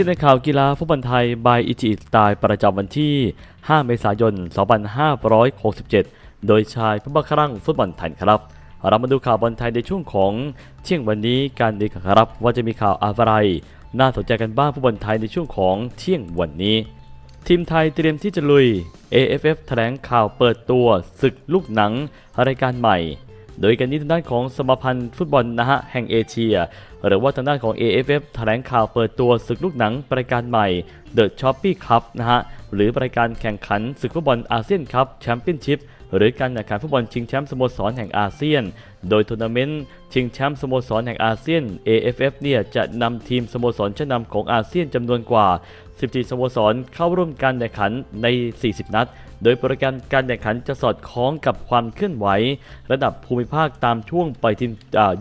ที่ในข่าวกีฬาฟุตบอลไทยบายอิจิสไตล์ประจำวันที่ 5 เมษายน 2567 โดยชายผู้บังคับงฟุตบอลไทยครับ เรามาดูข่าวบอลไทยในช่วงของเที่ยงวันนี้การดีครับ ว่าจะมีข่าวอะไร น่าสนใจกันบ้างฟุตบอลไทยในช่วงของเที่ยงวันนี้ ทีมไทยเตรียมที่จะลุย AFF แถลงข่าวเปิดตัวศึกลูกหนังรายการใหม่ โดยกันนี้ทางด้านของสมาพันธ์ฟุตบอลนะฮะแห่งเอเชีย หรือว่าทางด้านของ AFF แถลงข่าวเปิดตัวศึกลูกหนังรายการใหม่ The Choppy Cup นะฮะหรือรายการแข่งขันศึกฟุตบอลอาเซียนคัพแชมเปี้ยนชิพหรือการแข่งขันฟุตบอลชิงแชมป์สโมสรแห่งอาเซียน โดยทัวร์นาเมนต์ชิงแชมป์สโมสรแห่งอาเซียน AFF เนี่ยจะนำทีมสโมสรชั้นนำของอาเซียนจำนวนกว่า 14 สโมสรเข้าร่วมการแข่งขันใน 40 นัด โดยโปรแกรมการแข่งขันจะสอดคล้องกับความเคลื่อนไหว ระดับภูมิภาคตามช่วงไปทีม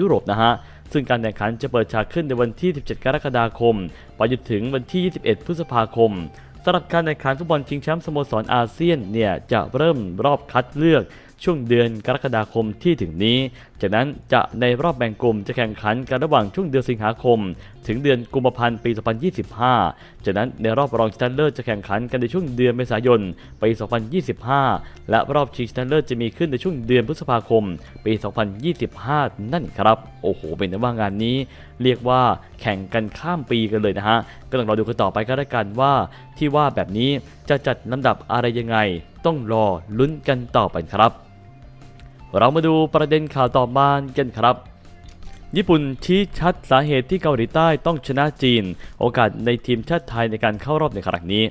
ยุโรปนะฮะซึ่งการแข่งขันจะเปิดฉากขึ้นในวันที่ 17 กรกฎาคม ไปจนถึงวันที่ 21 พฤษภาคมสำหรับการแข่งขันฟุตบอลชิงแชมป์สโมสรอาเซียนเนี่ยจะเริ่มรอบคัดเลือก ช่วงเดือนกรกฎาคมที่ถึงนี้ จากนั้นจะในรอบแบ่งกลุ่มจะแข่งขันกันระหว่างช่วงเดือนสิงหาคม ถึงเดือนกุมภาพันธ์ปี 2025 จากนั้นในรอบรองชนะเลิศจะแข่งขันกันในช่วงเดือนเมษายนปี 2025 และรอบชิงชนะเลิศจะมีขึ้นในช่วงเดือนพฤษภาคม ปี 2025 นั่นครับ โอ้โห เป็นว่างานนี้ เรียกว่าแข่งกันข้ามปีกันเลยนะฮะ ก็ต้องรอดูกันต่อไปก็แล้วกันว่า ที่ว่าแบบนี้จะจัดลำดับอะไรยังไง ต้องรอลุ้นกันต่อไปครับ เรามาดูประเด็นข่าวต่อมากันครับ ญี่ปุ่นชี้ชัดสาเหตุที่เกาหลีใต้ต้องชนะจีน โอกาสในทีมชาติไทยในการเข้ารอบในครั้งนี้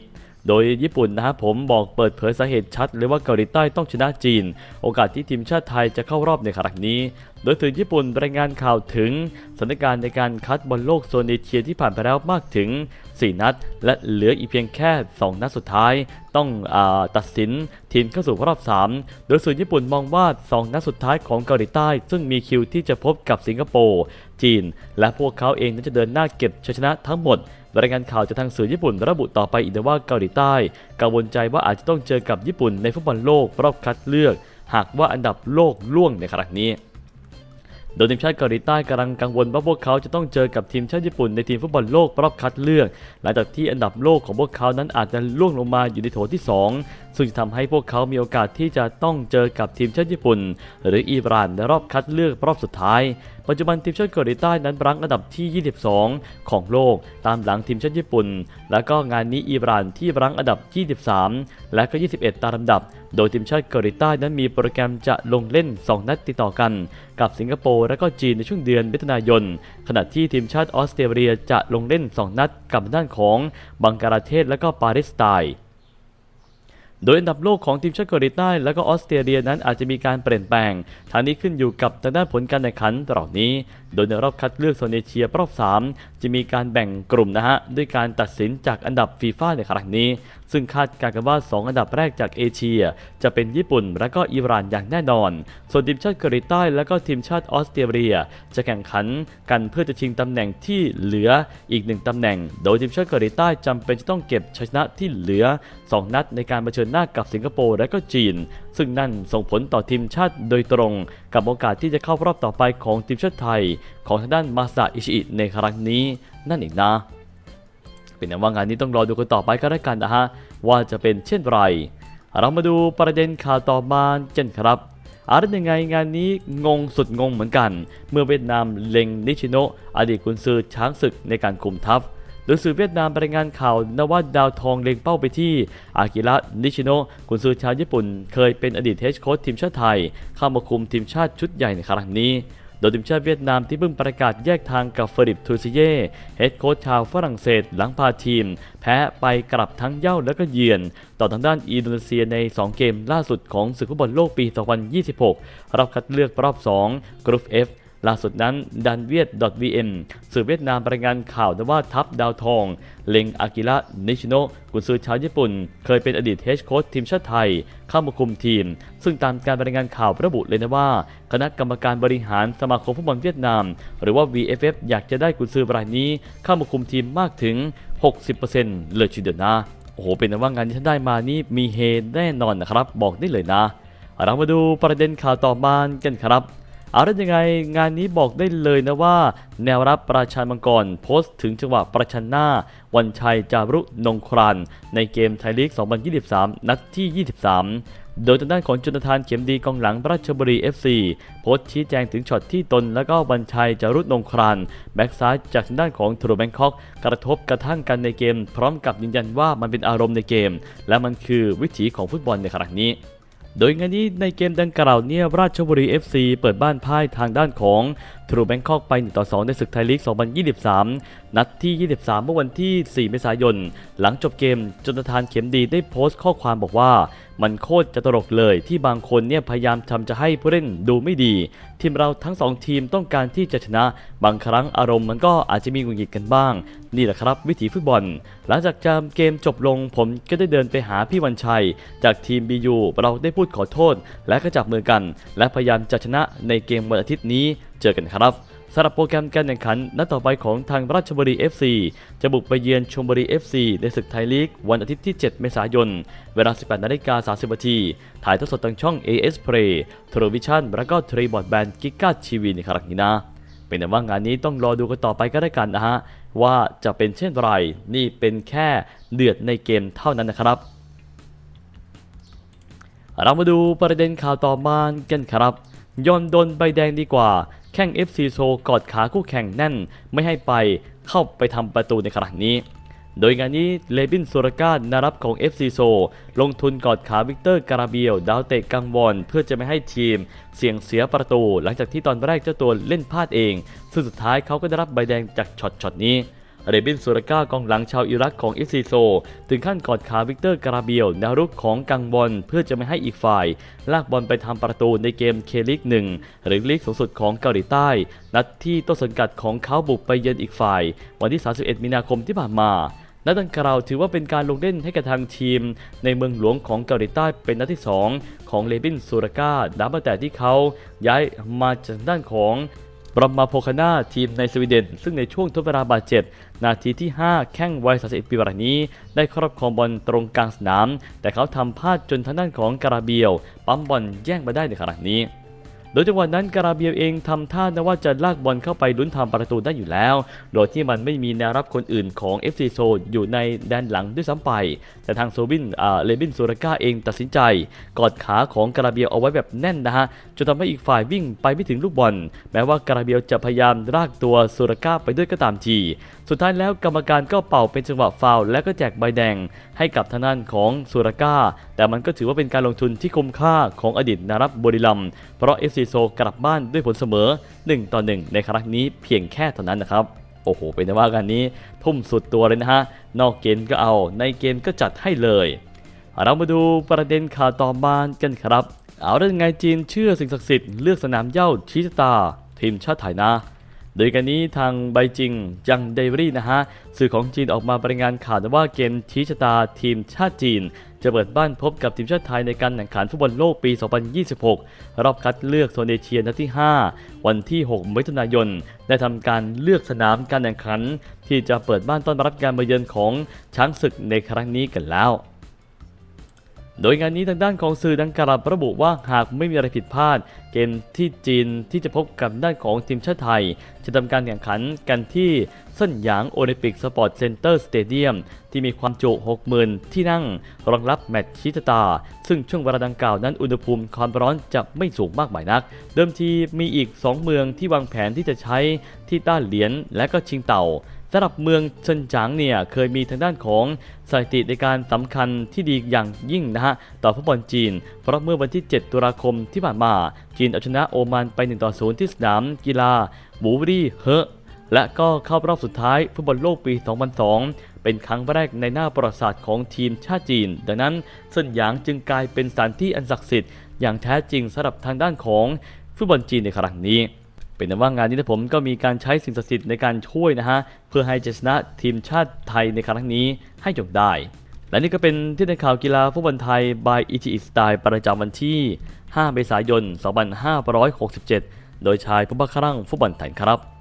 โดยญี่ปุ่นนะครับผมบอกเปิดเผยสาเหตุชัดเลยว่าเกาหลีใต้ต้องชนะจีน โอกาสที่ทีมชาติไทยจะเข้ารอบในครั้งนี้ โดยสื่อญี่ปุ่นรายงานข่าวถึงสถานการณ์ในการคัดบอลโลกโซนเอเชียที่ผ่านไปแล้วมากถึง 4 นัด และเหลืออีกเพียงแค่ 2 นัดสุดท้าย ต้องอตัดสินทีมเข้าสู่รอบ 3 โดยสื่อญี่ปุ่นมองว่า 2 นัดสุดท้ายของเกาหลีใต้ ซึ่งมีคิวที่จะพบกับสิงคโปร์จีน และพวกเขาเองนั้นจะเดินหน้าเก็บชัยชนะทั้งหมด รายงานข่าวจากทางสื่อญี่ปุ่นระบุต่อไปอีกวยว่าเกาหลีใต้กังวลใจว่าอาจจะต้องเจอกับญี่ปุ่นในฟุตบอลโลกรอบคัดเลือก หากว่าอันดับโลกล่วงในครั้งนี้โดยทีมชาติเกาหลีใต้กำลังกังวลว่าพวกเขาจะต้องเจอกับทีมชาติญี่ปุ่นในทีมฟุตบอลโลกรอบคัดเลือก หลังจากที่อันดับโลกของพวกเขานั้นอาจจะล่วงลงมาอยู่ในโถที่ 2 ซึ่งจะทำให้พวกเขามีโอกาสที่จะต้องเจอกับทีมชาติญี่ปุ่น หรืออิหร่านในรอบคัดเลือกรอบสุดท้ายปัจจุบันทีมชาติเกาหลีใต้นั้นรั้งอันดับที่ 22 ของโลก ตามหลังทีมชาติญี่ปุ่น แล้วก็งานนี้อิหร่านที่รั้งอันดับ 23 และก็ 21 ตามลำดับ โดยทีมชาติเกาหลีใต้นั้นมีโปรแกรมจะลงเล่น 2 นัดติดต่อกัน กับสิงคโปร์และก็จีนในช่วงเดือนมิถุนายน ขณะที่ทีมชาติออสเตรเลียจะลงเล่น 2 นัดกับด้านของบังกลาเทศและก็ปาเลสไตน์ โดยอันดับโลกของทีมชาติเกาหลีใต้และก็ออสเตรเลียนั้นอาจจะมีการเปลี่ยนแปลงทางนี้ขึ้นอยู่กับทางด้านผลการแข่งขันตลอดนี้ โดยในรอบคัดเลือกโซนเอเชียรอบ 3 จะมีการแบ่งกลุ่มนะฮะด้วยการตัดสินจากอันดับฟีฟ่าในครั้งนี้ ซึ่งคาดการณ์กันว่า 2 อันดับแรกจากเอเชีย จะเป็นญี่ปุ่นและก็อิหร่านอย่างแน่นอน ส่วนทีมชาติเกาหลีใต้และก็ทีมชาติออสเตรเลีย จะแข่งขันกันเพื่อจะชิงตำแหน่งที่เหลืออีกหนึ่งตำแหน่ง โดยทีมชาติเกาหลีใต้จำเป็นจะต้องเก็บชัยชนะที่เหลือ 2 นัดในการเผชิญหน้ากับสิงคโปร์และก็จีน ซึ่งนั่นส่งผลต่อทีมชาติโดยตรง กับโอกาสที่จะเข้ารอบต่อไปของทีมชาติไทย ของทางด้านมาซาอิชิอิในครั้งนี้นั่นเองนะ เป็นว่างานนี้ต้องรอดูกันต่อไปก็แล้วกันนะฮะว่าจะเป็นเช่นไร เรามาดูประเด็นข่าวต่อมาเช่นครับอะไรยังไงงานนี้งงสุดงงเหมือนกัน เมื่อเวียดนามเล็งนิชิโนอดีตกุนซือช้างศึกในการคุมทัพโดยสื่อเวียดนามรายงานข่าวนว่าดาวทองเล็งเป้าไปที่ อากิระนิชิโนะกุนซือชาวญี่ปุ่น เคยเป็นอดีตเฮดโค้ชทีมชาติไทย เข้ามาคุมทีมชาติชุดใหญ่ในครั้งนี้ ดยทีมชาติเวียดนามที่เพิ่งประกาศแยกทางกับเฟริปทูซิเย่เฮดโค้ชชาวฝรั่งเศสหลังพาทีม แพ้ไปกลับทั้งเย่าและก็เยือน ต่อทางด้านอินโดนีเซียใน 2 เกมล่าสุดของศึกฟุตบอลโลกปี 2026 รอบคัดเลือกรอบ 2 กรุ๊ป F ล่าสุดนั้นดันเวียด .vm สื่อเวียดนามรายงานข่าวว่าทัพดาวทอง เล็งอากิระนิชิโนะกุนซือชาวญี่ปุ่น เคยเป็นอดีตเฮดโค้ชทีมชาติไทย เข้ามาคุมทีม ซึ่งตามการรายงานข่าวระบุเลยนะว่า คณะกรรมการบริหารสมาคมฟุตบอลเวียดนาม หรือว่า VFF อยากจะได้กุนซือรายนี้ เข้ามาคุมทีมมากถึง 60%เลยทีเดียวนะโอ้โหเป็นว่างานที่ท่านได้มานี่มีเฮแน่นอนนะครับ บอกได้เลยนะ เรามาดูประเด็นข่าวต่อมากันครับ เอาแล้ยังไงงานนี้บอกได้เลยนะว่า แนวรับประชันมังกรโพสต์ถึงจังหวะประชันหน้า วันชัยจารุนงครานในเกมไทยลีก 2023 นัดที่ 23 โดยทางด้านของจุนทานเข็มดีกองหลังราชบุรี FC โพสต์ชี้แจงถึงช็อตที่ตน และก็วันชัยจารุนงครานแบ็กซ้ายจากทางด้านของทรูแบงคอกกระทบกระทั่งกันในเกม พร้อมกับยืนยันว่ามันเป็นอารมณ์ในเกม และมันคือวิถีของฟุตบอลในครั้งนี้ โดยงานนี้ในเกมดังกล่าวเนี่ยราชบุรี FC เปิดบ้านพ่ายทางด้านของทรูแบงคอกไป 1 ต่อ 2 ในศึกไทยลีก 2023 นัดที่ 23 เมื่อวันที่ 4 เมษายน หลังจบเกมจนทานเข็มดีได้โพสต์ข้อความบอกว่า มันโคตรจะตลกเลยที่บางคนเนี่ยพยายามทำจะให้ผู้เล่นดูไม่ดี ทีมเราทั้ง 2 ทีมต้องการที่จะชนะ บางครั้งอารมณ์มันก็อาจจะมีหงุดหงิดกันบ้าง นี่แหละครับวิถีฟุตบอล หลังจากจมเกมจบลงผมก็ได้เดินไปหาพี่วันชัย จากทีม BU เราได้พูดขอโทษ และก็จับมือกัน และพยายามจะชนะในเกมวันอาทิตย์นี้เจอกันครับสำหรับโปรแกรมการแข่งขันนัดต่อไปของทางราชบุรี FC จะบุกไปเยือนชมบุรี FC ในศึกไทยลีก วันอาทิตย์ที่ 7 เมษายน เวลา 18นาฬิกา30นาที ถ่ายทอดสดทางช่อง AS Play t r o v i s i o n แล้วก็ทรีบอร์ดแบนกิก้าทีวีในครั้งนี้นะ เป็นแต่ว่างานนี้ต้องรอดูกันต่อไปก็ได้กันนะฮะ ว่าจะเป็นเช่นไร นี่เป็นแค่เดือดในเกมเท่านั้นนะครับ เรามาดูประเด็นข่าวต่อมากันครับยอนโดนใบแดงดีกว่า แข่ง FC โซกอดขาคู่แข่งแน่น ไม่ให้ไปเข้าไปทำประตูในครั้งนี้ โดยงานนี้เลบินสุรการนารับของ FC โซลงทุนกอดขาวิกเตอร์การาเบียวดาวเตะกังวลเพื่อจะไม่ให้ทีม เสี่ยงเสียประตู หลังจากที่ตอนแรกเจ้าตัวเล่นพลาดเอง ซึ่งสุดท้ายเขาก็ได้รับใบแดงจากช็อตช็อตนี้เรบินสุรก้ากองหลังชาวอิรักของอิฟซีโซ ถึงขั้นกอดขาวิกเตอร์การาเบียวนวรุกของกังบอลเพื่อจะไม่ให้อีกฝ่าย ลากบอลไปทำประตูในเกมเคลิกหนึ่งหรือลีกสูงสุดของเกาหลีใต้ นัดที่ต้นสังกัดของเขาบุกไปเยือนอีกฝ่าย วันที่ 31 มีนาคมที่ผ่านมา นัดดังกล่าวถือว่าเป็นการลงเล่นให้กับทางทีม ในเมืองหลวงของเกาหลีใต้เป็นนัดที่ 2 ของเลบินสุรก้านับตั้งแต่ที่เขาย้ายมาจากด้านของบรมมาโพคานาทีมในสวีเดน ซึ่งในช่วงทดเวลาบาดเจ็บ นาทีที่ 5 แข้งวัย31ปีรายนี้ ได้ครอบครองบอลตรงกลางสนาม แต่เขาทำพลาดจนทางด้านของการาเบียว ปั๊มบอลแย่งมาได้ในขณะนี้ โดยจังหวะนั้นการาเบียเองทำท่านะว่าจะลากบอลเข้าไปลุ้นทำประตูได้อยู่แล้ว โดยที่มันไม่มีแนวรับคนอื่นของ FC โซอยู่ในแดนหลังด้วยซ้ำไป แต่ทางโซบินอ่าเลบินซูราก้าเองตัดสินใจ กอดขาของการาเบียเอาไว้แบบแน่นนะฮะจนทำให้อีกฝ่ายวิ่งไปไม่ถึงลูกบอล แม้ว่าการาเบียจะพยายามลากตัวซูราก้าไปด้วยก็ตามทีสุดท้ายแล้วกรรมการก็เป่าเป็นจังหวะฟาวและก็แจกใบแดงให้กับทางด้านของซูราก้าแต่มันก็ถือว่าเป็นการลงทุนที่คุ้มค่าของอดีตนารับบรีรัมเพราะ FC โซกลับบ้านด้วยผลเสมอ 1 ต่อ 1 ในครั้งนี้เพียงแค่เท่านั้นนะครับโอ้โหเป็นว่ากันนี้ทุ่มสุดตัวเลยนะฮะ นอกเกมก็เอา ในเกมก็จัดให้เลย เรามาดูประเด็นข่าวต่อมากันครับ เอาเรื่องไงจีนเชื่อสิ่งศักดิ์สิทธิ์เลือกสนามเย่าชี้ชะตา ทีมชาติไทยนะ โดยกันนี้ทางใบจิงยังไดวรี่นะฮะสื่อของจีนออกมารายงานข่าวว่าเกมชี้ชะตาทีมชาติจีน จะเปิดบ้านพบกับทีมชาติไทยในการแข่งขันฟุตบอลโลกปี 2026 รอบคัดเลือกโซนเอเชียนัดที่ 5 วันที่ 6 มิถุนายน ได้ทำการเลือกสนามการแข่งขัน ที่จะเปิดบ้านต้อนรับการมาเยือนของช้างศึกในครั้งนี้กันแล้ว โดยงานนี้ทางด้านของสื่อดังกล่าวระบุว่าหากไม่มีอะไรผิดพลาด เกมที่จีนที่จะพบกับด้านของทีมชาติไทย จะทำการแข่งขันกันที่เส้นหยางโอลิมปิกสปอร์ตเซ็นเตอร์สเตเดียมที่มีความจุ 60,000 ที่นั่ง รองรับแมตช์ชิตาตา ซึ่งช่วงเวลาดังกล่าวนั้นอุณหภูมิความร้อนจะไม่สูงมากมายนัก เดิมทีมีอีก 2 เมืองที่วางแผนที่จะใช้ที่ต้านเหรียญและก็ชิงเต่า สำหรับเมืองเซินจางเนี่ยเคยมีทางด้านของสถิติในการสำคัญที่ดีอย่างยิ่งนะฮะต่อฟุตบอลจีน เพราะเมื่อวันที่ 7 ตุลาคมที่ผ่านมา จีนเอาชนะโอมานไป1ต่อ0ที่สนามกีฬาบูรี่เฮและก็เข้ารอบสุดท้ายฟุตบอลโลกปี 2002 เป็นครั้งแรกในหน้าประวัติศาสตร์ของทีมชาติจีน ดังนั้นเซินหยางจึงกลายเป็นสถานที่อันศักดิ์สิทธิ์อย่างแท้จริงสำหรับทางด้านของฟุตบอลจีนในครั้งนี้ เป็นแต่ว่างานนี้นะผมก็มีการใช้สิ่งศักดิ์สิทธิ์ในการช่วยนะฮะเพื่อให้เจชนะทีมชาติไทยในครั้งนี้ให้จบได้ และนี่ก็เป็นที่ในข่าวกีฬาฟุตบอลไทย by อิจิอิสไตล์ประจำวันที่ 5 เมษายน 2567 โดยชายผู้บังคับฟุตบอลไทยครับ